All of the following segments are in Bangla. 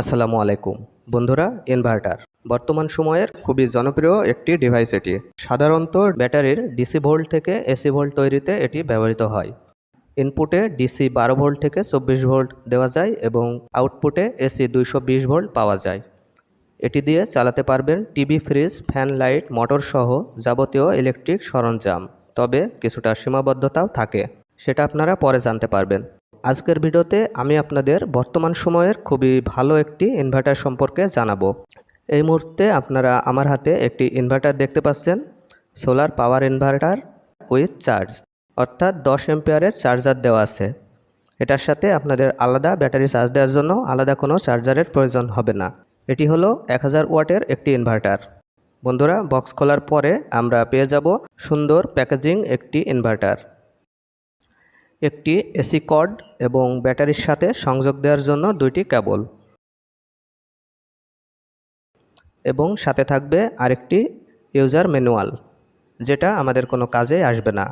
আসসালামু আলাইকুম। বন্ধুরা ইনভার্টার বর্তমান সময়ের খুবই জনপ্রিয় একটি ডিভাইস এটি। সাধারণত ব্যাটারির ডিসি ভোল্ট থেকে এসি ভোল্ট তৈরিতে এটি ব্যবহৃত হয়। ইনপুটে ডিসি বারো ভোল্ট থেকে চব্বিশ ভোল্ট দেওয়া যায় এবং আউটপুটে এসি দুইশো বিশ ভোল্ট পাওয়া যায়। এটি দিয়ে চালাতে পারবেন TV fridge fan light motor সহ যাবতীয় ইলেকট্রিক সরঞ্জাম। তবে কিছুটা সীমাবদ্ধতাও থাকে। সেটা আপনারা পরে জানতে পারবেন। আজকের ভিডিওতে আমি আপনাদের বর্তমান সময়ের খুবই ভালো একটি ইনভার্টার সম্পর্কে জানাব। এই মুহূর্তে আপনারা আমার হাতে একটি ইনভার্টার দেখতে পাচ্ছেন solar power inverter with charge অর্থাৎ দশ এম্পিয়ারের চার্জার দেওয়া আছে। এটার সাথে আপনাদের আলাদা ব্যাটারি চার্জ দেওয়ার জন্য আলাদা কোনো চার্জারের প্রয়োজন হবে না। এটি হলো এক হাজার ওয়াটের একটি ইনভার্টার বন্ধুরা বক্স খোলার পরে আমরা পেয়ে যাব সুন্দর প্যাকেজিং একটি ইনভার্টার একটি এসি কর্ড এবং ব্যাটারির সাথে সংযোগ দেওয়ার জন্য দুইটি কেবল। এবং সাথে থাকবে আরেকটি ইউজার ম্যানুয়াল, যেটা আমাদের কোনো কাজে আসবে না।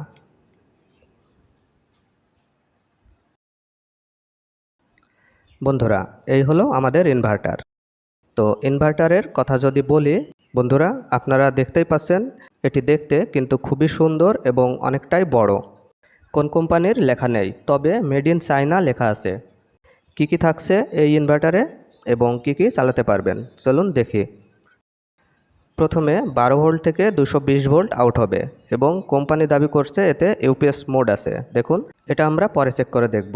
বন্ধুরা, এই হলো আমাদের ইনভার্টার তো ইনভার্টারের কথা যদি বলি, বন্ধুরা, আপনারা দেখতেই পাচ্ছেন, এটি দেখতে কিন্তু খুবই সুন্দর এবং অনেকটাই বড়। কোন কোম্পানির লেখা নেই, তবে মেড ইন চায়না লেখা আছে। কি কি থাকছে এই ইনভার্টারে এবং কি কি চালাতে পারবেন? চলুন দেখি। প্রথমে বারো ভোল্ট থেকে দুশো বিশ ভোল্ট আউট হবে এবং কোম্পানি দাবি করছে এতে ইউপিএস মোড আছে। দেখুন, এটা আমরা পরে চেক করে দেখব।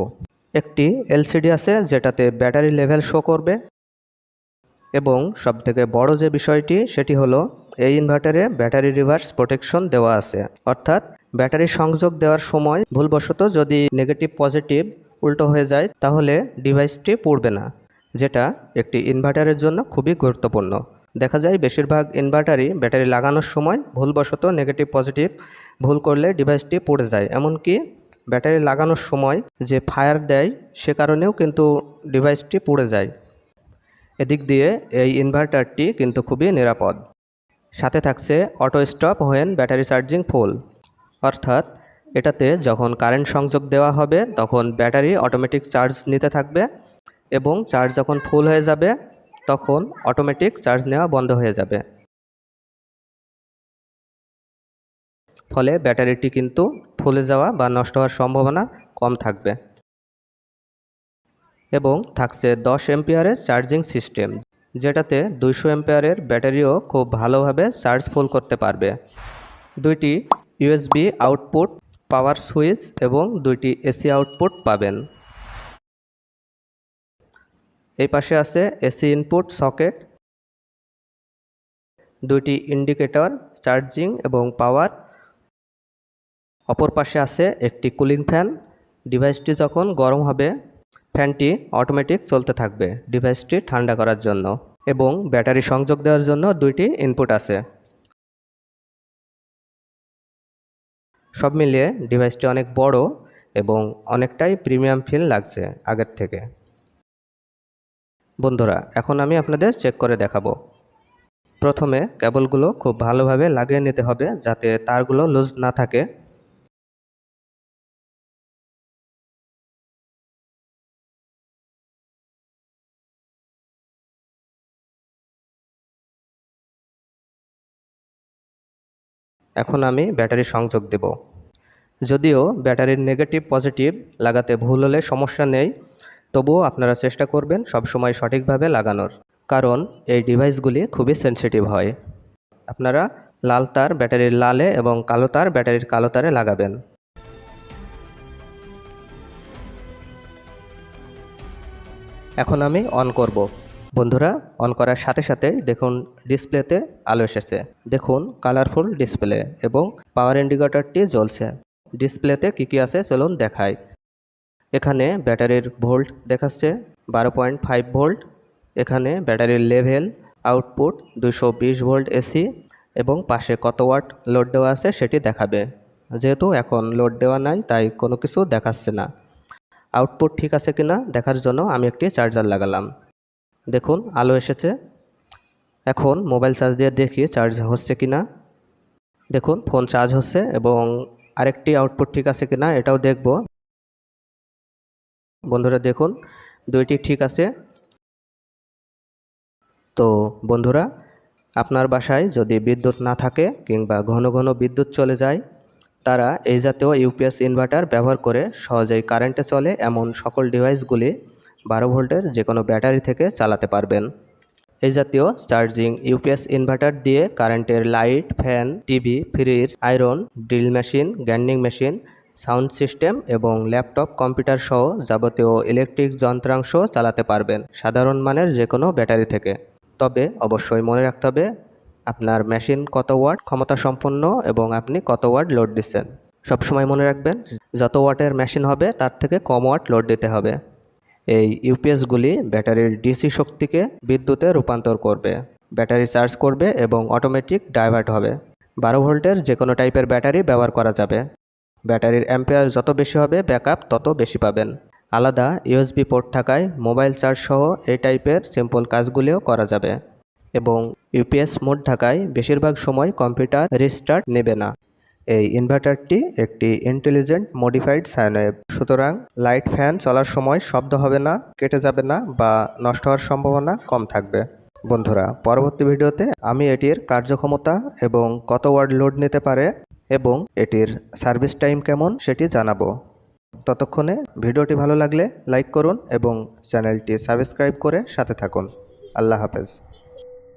একটি এলসিডি আছে যেটাতে ব্যাটারি লেভেল শো করবে এবং সবথেকে বড় যে বিষয়টি, সেটি হলো এই ইনভার্টারে ব্যাটারি রিভার্স প্রোটেকশন দেওয়া আছে। অর্থাৎ ব্যাটারি সংযোগ দেওয়ার সময় ভুলবশত যদি নেগেটিভ পজিটিভ উল্টো হয়ে যায়, তাহলে ডিভাইসটি পুড়বে না, যেটা একটি ইনভার্টারের জন্য খুবই গুরুত্বপূর্ণ। দেখা যায় বেশিরভাগ ইনভার্টারই ব্যাটারি লাগানোর সময় ভুলবশত নেগেটিভ পজিটিভ ভুল করলে ডিভাইসটি পুড়ে যায়। এমনকি ব্যাটারি লাগানোর সময় যে ফায়ার দেয়, সে কারণেও কিন্তু ডিভাইসটি পুড়ে যায়। এদিক দিয়ে এই ইনভার্টারটি কিন্তু খুবই নিরাপদ। সাথে থাকছে auto stop when battery charging full অর্থাৎ এটাতে যখন কারেন্ট সংযোগ দেওয়া হবে, তখন ব্যাটারি অটোমেটিক চার্জ নিতে থাকবে এবং চার্জ যখন ফুল হয়ে যাবে, তখন অটোমেটিক চার্জ নেওয়া বন্ধ হয়ে যাবে। ফলে ব্যাটারিটি কিন্তু ফুলে যাওয়া বা নষ্ট হওয়ার সম্ভাবনা কম থাকবে। এবং থাকছে দশ এম্পিয়ারের চার্জিং সিস্টেম যেটাতে দুইশো এম্পিয়ারের ব্যাটারিও খুব ভালোভাবে চার্জ ফুল করতে পারবে। দুইটি ইউএসবি আউটপুট, পাওয়ার সুইচ এবং দুইটি এসি আউটপুট পাবেন। এই পাশে আছে এসি ইনপুট সকেট, দুইটি ইন্ডিকেটর, চার্জিং এবং পাওয়ার। অপর পাশে আছে একটি কুলিং ফ্যান। ডিভাইসটি যখন গরম হবে, ফ্যানটি অটোমেটিক চলতে থাকবে। ডিভাইসটি ঠান্ডা করার জন্য এবং ব্যাটারি সংযোগ দেওয়ার জন্য দুইটি ইনপুট আছে। সব মিলিয়ে ডিভাইসটি অনেক বড় এবং অনেকটাই প্রিমিয়াম ফিল লাগছে আগের থেকে। বন্ধুরা, এখন আমি আপনাদের চেক করে দেখাবো। প্রথমে কেবলগুলো খুব ভালোভাবে লাগিয়ে নিতে হবে যাতে তারগুলো লুজ না থাকে। এখন আমি ব্যাটারি সংযোগ দেব। যদিও ব্যাটারির নেগেটিভ পজিটিভ লাগাতে ভুল হলে সমস্যা নেই, তবুও আপনারা চেষ্টা করবেন সবসময় সঠিকভাবে লাগানোর। কারণ এই ডিভাইসগুলি খুবই সেন্সিটিভ হয়। আপনারা লাল তার ব্যাটারির লালে এবং কালো তার ব্যাটারির কালো তারে লাগাবেন। এখন আমি অন করব। বন্ধুরা অন করার সাথে সাথে দেখুন ডিসপ্লেতে আলো এসেছে। দেখুন কালারফুল ডিসপ্লে এবং পাওয়ার ইন্ডিকেটরটি জ্বলছে। ডিসপ্লেতে কী কী আছে চলুন দেখায়। এখানে ব্যাটারির ভোল্ট দেখাচ্ছে, বারো পয়েন্ট ফাইভ ভোল্ট। এখানে ব্যাটারির লেভেল, আউটপুট দুশো বিশ ভোল্ট এসি এবং পাশে কত ওয়াট লোড দেওয়া আছে সেটি দেখাবে। যেহেতু এখন লোড দেওয়া নাই, তাই কোনো কিছু দেখাচ্ছে না। আউটপুট ঠিক আছে কিনা দেখার জন্য আমি একটি চার্জার লাগালাম। দেখুন, আলো এসেছে। এখন মোবাইল চার্জ দিয়ে দেখি চার্জ হচ্ছে কি না দেখুন, ফোন চার্জ হচ্ছে এবং আরেকটি আউটপুট ঠিক আছে কি না এটাও দেখব। বন্ধুরা দেখুন, দুইটি ঠিক আছে। তো বন্ধুরা, আপনার বাসায় যদি বিদ্যুৎ না থাকে কিংবা ঘন ঘন বিদ্যুৎ চলে যায়, তারা এই জাতীয় ইউপিএস ইনভার্টার ব্যবহার করে সহজেই কারেন্টে চলে এমন সকল ডিভাইসগুলি বারো ভোল্টের যে কোনো ব্যাটারি থেকে চালাতে পারবেন। এই জাতীয় চার্জিং ইউপিএস ইনভার্টার দিয়ে কারেন্টের light, fan, TV, fridge, iron, drill machine, grinding machine, sound system এবং ল্যাপটপ, কম্পিউটার সহ যাবতীয় ইলেকট্রিক যন্ত্রাংশ চালাতে পারবেন সাধারণ মানের যে কোনো ব্যাটারি থেকে। তবে অবশ্যই মনে রাখতে হবে, আপনার মেশিন কত ওয়াট ক্ষমতা সম্পন্ন এবং আপনি কত ওয়াট লোড দিচ্ছেন। সবসময় মনে রাখবেন, যত ওয়াটের মেশিন হবে তার থেকে কম ওয়াট লোড দিতে হবে। এই ইউপিএসগুলি ব্যাটারির ডিসি শক্তিকে বিদ্যুতে রূপান্তর করবে। ব্যাটারি চার্জ করবে এবং অটোমেটিক ডাইভার্ট হবে। বারো ভোল্টের যে কোনো টাইপের ব্যাটারি ব্যবহার করা যাবে। ব্যাটারির অ্যাম্পেয়ার যত বেশি হবে, ব্যাকআপ তত বেশি পাবেন। আলাদা ইউএসবি পোর্ট থাকায় মোবাইল চার্জ সহ এই টাইপের সিম্পল কাজগুলিও করা যাবে। এবং ইউপিএস মোড থাকায় বেশিরভাগ সময় কম্পিউটার রিস্টার্ট নেবে না। এই ইনভার্টারটি একটি ইন্টেলিজেন্ট মডিফাইড সাইনওয়েভ সুতরাং লাইট ফ্যান চলার সময় শব্দ হবে না, কেটে যাবে না বা নষ্ট হওয়ার সম্ভাবনা কম থাকবে। বন্ধুরা, পরবর্তী ভিডিওতে আমি এটির কার্যক্ষমতা এবং কত ওয়ার্ড লোড নিতে পারে এবং এটির সার্ভিস টাইম কেমন সেটি জানাব। ততক্ষণে ভিডিওটি ভালো লাগলে লাইক করুন এবং চ্যানেলটি সাবস্ক্রাইব করে সাথে থাকুন। আল্লাহ হাফেজ।